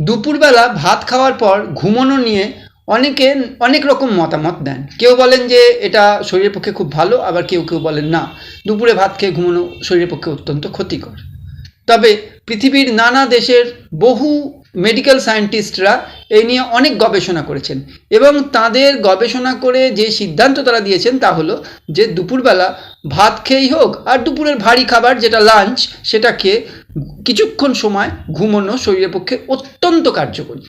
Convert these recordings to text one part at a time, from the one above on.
দুপুরবেলা ভাত খাওয়ার পর ঘুমোনো নিয়ে অনেকে অনেক রকম মতামত দেন। কেউ বলেন যে এটা শরীরের পক্ষে খুব ভালো, আবার কেউ কেউ বলেন না, দুপুরে ভাত খেয়ে ঘুমানো শরীরের পক্ষে অত্যন্ত ক্ষতিকর। তবে পৃথিবীর নানা দেশের বহু মেডিকেল সায়েন্টিস্টরা এই নিয়ে অনেক গবেষণা করেছেন এবং তাদের গবেষণা করে যে সিদ্ধান্ত তারা দিয়েছেন তা হলো যে দুপুরবেলা ভাত খেয়েই হোক আর দুপুরের ভারী খাবার যেটা লাঞ্চ সেটা খেয়ে কিছুক্ষণ সময় ঘুমানো শরীরের পক্ষে অত্যন্ত কার্যকরী।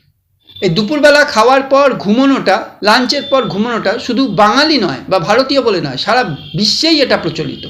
এই দুপুরবেলা খাওয়ার পর ঘুমানোটা, লাঞ্চের পর ঘুমানোটা শুধু বাঙালি নয় বা ভারতীয় বলে নয়, সারা বিশ্বেই এটা প্রচলিত।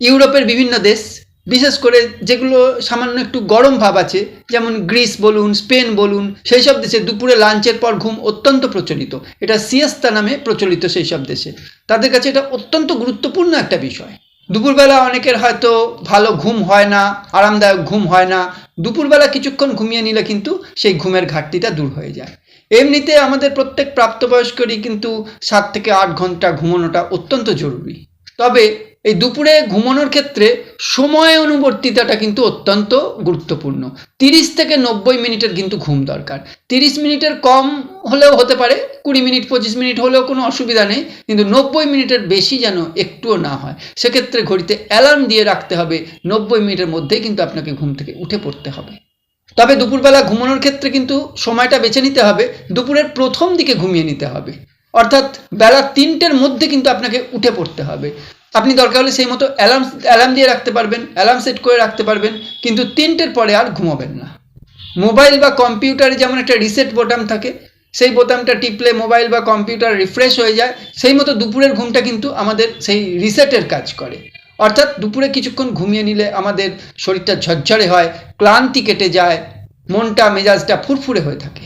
ইউরোপের বিভিন্ন দেশ, বিশেষ করে যেগুলো সামান্য একটু গরম ভাব আছে, যেমন গ্রিস বলুন, স্পেন বলুন সেই সব দেশে দুপুরে লাঞ্চের পর ঘুম অত্যন্ত প্রচলিত। এটা সিয়েস্তা নামে প্রচলিত সেই সব দেশে। তাদের কাছে এটা অত্যন্ত গুরুত্বপূর্ণ একটা বিষয়। দুপুরবেলা অনেকের হয়তো ভালো ঘুম হয় না, আরামদায়ক ঘুম হয় না। দুপুরবেলা কিছুক্ষণ ঘুমিয়ে নিলে কিন্তু সেই ঘুমের ঘাটতিটা দূর হয়ে যায়। এমনিতে আমাদের প্রত্যেক প্রাপ্তবয়স্করই কিন্তু সাত থেকে আট ঘণ্টা ঘুমানোটা অত্যন্ত জরুরি। তবে এই দুপুরে ঘুমানোর ক্ষেত্রে সময় অনুবর্তিতাটা কিন্তু অত্যন্ত গুরুত্বপূর্ণ। তিরিশ থেকে নব্বই মিনিটের কিন্তু ঘুম দরকার। তিরিশ মিনিটের কম হলেও হতে পারে, কুড়ি মিনিট, পঁচিশ মিনিট হলেও কোনো অসুবিধা নেই, কিন্তু নব্বই মিনিটের বেশি যেন একটুও না হয়, সেক্ষেত্রে ঘড়িতে অ্যালার্ম দিয়ে রাখতে হবে, নব্বই মিনিটের মধ্যেই কিন্তু আপনাকে ঘুম থেকে উঠে পড়তে হবে। তবে দুপুরবেলা ঘুমানোর ক্ষেত্রে কিন্তু সময়টা বেছে নিতে হবে, দুপুরের প্রথম দিকে ঘুমিয়ে নিতে হবে। অর্থাৎ বেলা তিনটের মধ্যে কিন্তু আপনাকে উঠে পড়তে হবে। আপনি দরকার হলে সেই মতো অ্যালার্ম অ্যালার্ম দিয়ে রাখতে পারবেন অ্যালার্ম সেট করে রাখতে পারবেন, কিন্তু তিনটের পরে আর ঘুমাবেন না। মোবাইল বা কম্পিউটারে যেমন একটা রিসেট বোতাম থাকে, সেই বোতামটা টিপলে মোবাইল বা কম্পিউটার রিফ্রেশ হয়ে যায়, সেই মতো দুপুরের ঘুমটা কিন্তু আমাদের সেই রিসেটের কাজ করে। অর্থাৎ দুপুরে কিছুক্ষণ ঘুমিয়ে নিলে আমাদের শরীরটা ঝরঝরে হয়, ক্লান্তি কেটে যায়, মনটা, মেজাজটা ফুরফুরে হয়ে থাকে।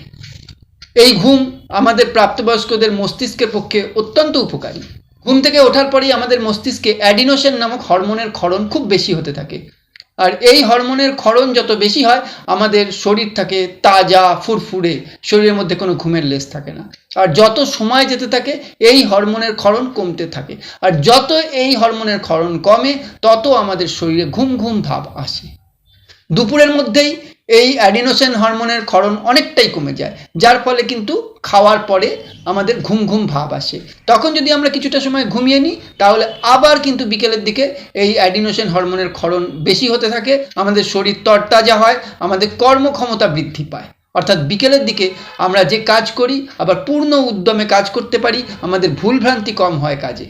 এই ঘুম আমাদের প্রাপ্তবয়স্কদের মস্তিষ্কের পক্ষে অত্যন্ত উপকারী। ঘুম থেকে ওঠার পরেই আমাদের মস্তিষ্কে অ্যাডিনোসেন নামক হরমোনের ক্ষরণ খুব বেশি হতে থাকে। আর এই হরমোনের ক্ষরণ যত বেশি হয়, আমাদের শরীর থাকে তাজা, ফুরফুরে, শরীরের মধ্যে কোনো ঘুমের লেস থাকে না। আর যত সময় যেতে থাকে, এই হরমোনের ক্ষরণ কমতে থাকে। আর যত এই হরমোনের ক্ষরণ কমে, তত আমাদের শরীরে ঘুম ঘুম ভাব আসে। দুপুরের মধ্যেই এই অ্যাডিনোসেন হরমোনের ক্ষরণ অনেকটাই কমে যায়, যার ফলে কিন্তু খাওয়ার পরে আমাদের ঘুম ঘুম ভাব আসে। তখন যদি আমরা কিছুটা সময় ঘুমিয়ে নিই, তাহলে আবার কিন্তু বিকেলের দিকে এই অ্যাডিনোসেন হরমোনের ক্ষরণ বেশি হতে থাকে, আমাদের শরীর তরতাজা হয়, আমাদের কর্মক্ষমতা বৃদ্ধি পায়। অর্থাৎ বিকেলের দিকে আমরা যে কাজ করি, আবার পূর্ণ উদ্যমে কাজ করতে পারি, আমাদের ভুলভ্রান্তি কম হয় কাজে।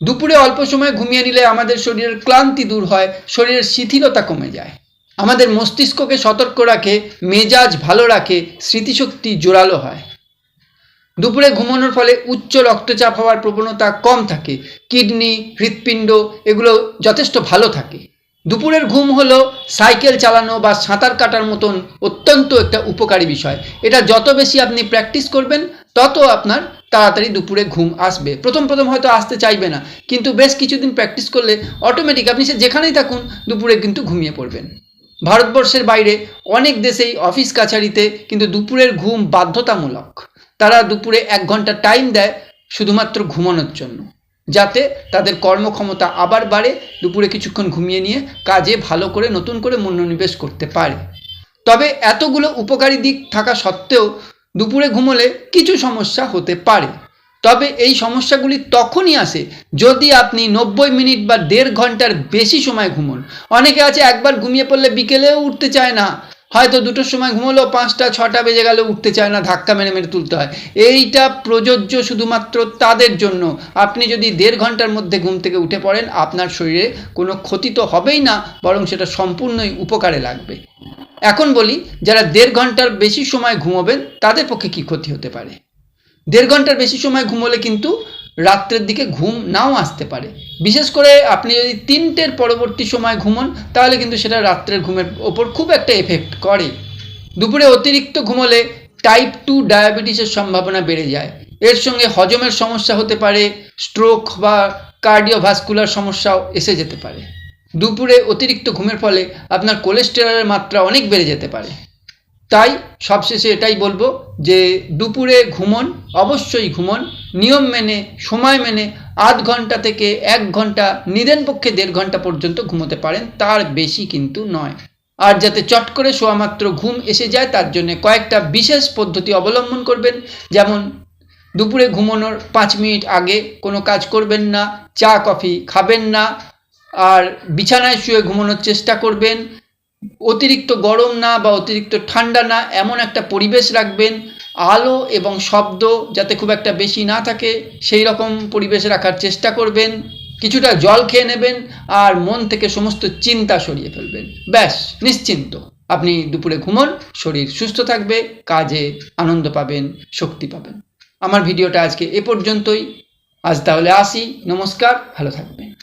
দুপুরে অল্প সময় ঘুমিয়ে নিলে আমাদের শরীরের ক্লান্তি দূর হয়, শরীরের শিথিলতা কমে যায়। আমাদের মস্তিষ্ককে সতর্ক রাখে, মেজাজ ভালো রাখে, স্মৃতিশক্তি জোরালো হয়। দুপুরে ঘুমানোর ফলে উচ্চ রক্তচাপ হওয়ার প্রবণতা কম থাকে। কিডনি, হৃৎপিণ্ড এগুলো যথেষ্ট ভালো থাকে। দুপুরের ঘুম হলো সাইকেল চালানো বা সাঁতার কাটার মতন অত্যন্ত একটা উপকারী বিষয়। এটা যত বেশি আপনি প্র্যাকটিস করবেন, তত আপনার তাড়াতাড়ি দুপুরে ঘুম আসবে। প্রথম প্রথম হয়তো আসতে চাইবে না, কিন্তু বেশ কিছুদিন প্র্যাকটিস করলে অটোমেটিক আপনি সে যেখানেই থাকুন, দুপুরে কিন্তু ঘুমিয়ে পড়বেন। ভারতবর্ষের বাইরে অনেক দেশেই অফিস কাছারিতে কিন্তু দুপুরের ঘুম বাধ্যতামূলক। তারা দুপুরে এক ঘণ্টা টাইম দেয় শুধুমাত্র ঘুমানোর জন্য, যাতে তাদের কর্মক্ষমতা আবার বাড়ে, দুপুরে কিছুক্ষণ ঘুমিয়ে নিয়ে কাজে ভালো করে, নতুন করে মনোনিবেশ করতে পারে। তবে এতগুলো উপকারী দিক থাকা সত্ত্বেও দুপুরে ঘুমোলে কিছু সমস্যা হতে পারে। তবে এই সমস্যাগুলি তখনই আসে যদি আপনি নব্বই মিনিট বা দেড় ঘণ্টার বেশি সময় ঘুমোন। অনেকে আছে একবার ঘুমিয়ে পড়লে বিকেলেও উঠতে চায় না। হয়তো দুটোর সময় ঘুমোলো, পাঁচটা, ছটা বেজে গেলে উঠতে চায় না, ধাক্কা মেরে মেরে তুলতে হয়। এইটা প্রযোজ্য শুধুমাত্র তাদের জন্য। আপনি যদি দেড় ঘণ্টার মধ্যে ঘুম থেকে উঠে পড়েন, আপনার শরীরে কোনো ক্ষতি তো হবেই না, বরং সেটা সম্পূর্ণই উপকারে লাগবে। এখন বলি, যারা দেড় ঘণ্টার বেশি সময় ঘুমোবেন, তাদের পক্ষে কী ক্ষতি হতে পারে? দেড় ঘণ্টার বেশি সময় ঘুমোলে কিন্তু রাত্রের দিকে ঘুম নাও আসতে পারে। বিশেষ করে আপনি যদি তিনটের পরবর্তী সময় ঘুমন, তাহলে কিন্তু সেটা রাত্রের ঘুমের ওপর খুব একটা এফেক্ট করে। দুপুরে অতিরিক্ত ঘুমোলে টাইপ টু ডায়াবেটিসের সম্ভাবনা বেড়ে যায়। এর সঙ্গে হজমের সমস্যা হতে পারে স্ট্রোক বা কার্ডিওভাস্কুলার সমস্যাও এসে যেতে পারে। দুপুরে অতিরিক্ত ঘুমের ফলে আপনার কোলেস্টেরলের মাত্রা অনেক বেড়ে যেতে পারে। তাই সবশেষে এটাই বলব যে দুপুরে ঘুমন, অবশ্যই ঘুমন। নিয়ম মেনে, সময় মেনে আধ ঘণ্টা থেকে এক ঘণ্টা, নিদেন পক্ষে দেড় ঘণ্টা পর্যন্ত ঘুমোতে পারেন, তার বেশি কিন্তু নয়। আর যাতে চট করে শোয়ামাত্র ঘুম এসে যায়, তার জন্য কয়েকটা বিশেষ পদ্ধতি অবলম্বন করবেন। যেমন দুপুরে ঘুমানোর পাঁচ মিনিট আগে কোনো কাজ করবেন না, চা, কফি খাবেন না, আর বিছানায় শুয়ে ঘুমানোর চেষ্টা করবেন। অতিরিক্ত গরম না বা অতিরিক্ত ঠান্ডা না, এমন একটা পরিবেশ রাখবেন। আলো এবং শব্দ যাতে খুব একটা বেশি না থাকে, সেই রকম পরিবেশ রাখার চেষ্টা করবেন। কিছুটা জল খেয়ে নেবেন আর মন থেকে সমস্ত চিন্তা সরিয়ে ফেলবেন। ব্যাস, নিশ্চিন্ত। আপনি দুপুরে ঘুমন, শরীর সুস্থ থাকবে, কাজে আনন্দ পাবেন, শক্তি পাবেন। আমার ভিডিওটা আজকে এ পর্যন্তই। আজ তাহলে আসি। নমস্কার, ভালো থাকবেন।